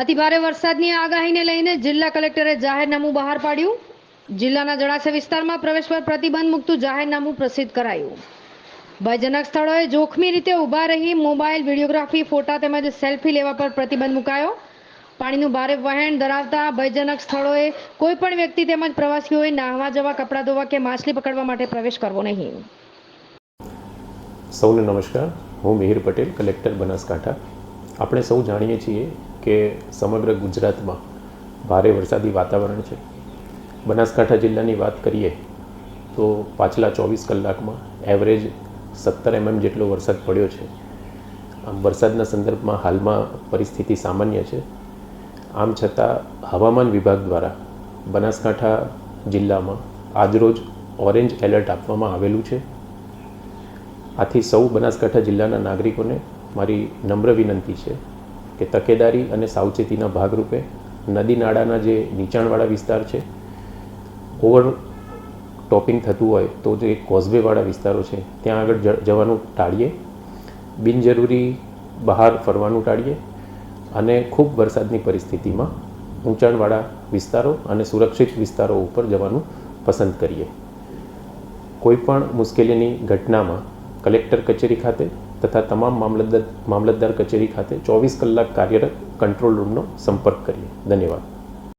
અતિભારે વરસાદની આગાહીને લઈને જિલ્લા કલેક્ટરે જાહેરનામું બહાર પાડ્યું. જિલ્લાના જળાશય વિસ્તારમાં પ્રવેશ પર પ્રતિબંધ મૂકતું જાહેરનામું પ્રસિદ્ધ કરાયું. ભયજનક સ્થળોએ જોખમી રીતે ઊભા રહી મોબાઈલ, વિડીયોગ્રાફી, ફોટા તેમજ સેલ્ફી લેવા પર પ્રતિબંધ મુકાયો. પાણીનું ભારે વહેણ ધરાવતા ભયજનક સ્થળોએ કોઈ પણ વ્યક્તિ તેમજ પ્રવાસીઓએ નાહવા જવા, કપડાં ધોવા કે માછલી પકડવા માટે પ્રવેશ કરવો નહીં. સૌને નમસ્કાર. હું મિહિર પટેલ, કલેક્ટર બનાસકાંઠા. આપણે સૌ જાણીએ છીએ કે સમગ્ર ગુજરાતમાં ભારે વરસાદી વાતાવરણ છે. બનાસકાંઠા જિલ્લાની વાત કરીએ તો પાછલા ચોવીસ કલાકમાં એવરેજ સત્તર એમએમ જેટલો વરસાદ પડ્યો છે. આમ વરસાદના સંદર્ભમાં હાલમાં પરિસ્થિતિ સામાન્ય છે. આમ છતાં હવામાન વિભાગ દ્વારા બનાસકાંઠા જિલ્લામાં આજરોજ ઓરેન્જ એલર્ટ આપવામાં આવેલું છે. આથી સૌ બનાસકાંઠા જિલ્લાના નાગરિકોને મારી નમ્ર વિનંતી છે કે તકેદારી અને સાવચેતીના ભાગરૂપે નદી નાળાના જે નીચાણવાળા વિસ્તાર છે, ઓવર ટોપિંગ થતું હોય તો જે કોઝવેવાળા વિસ્તારો છે, ત્યાં આગળ જવાનું ટાળીએ. બિનજરૂરી બહાર ફરવાનું ટાળીએ અને ખૂબ વરસાદની પરિસ્થિતિમાં ઊંચાણવાળા વિસ્તારો અને સુરક્ષિત વિસ્તારો ઉપર જવાનું પસંદ કરીએ. કોઈ પણ મુશ્કેલીની ઘટનામાં કલેક્ટર કચેરી ખાતે તથા તમામ મામલતદાર મામલતદાર કચેરી ખાતે ચોવીસ કલાક કાર્યરત કંટ્રોલ રૂમનો સંપર્ક કરીએ. ધન્યવાદ.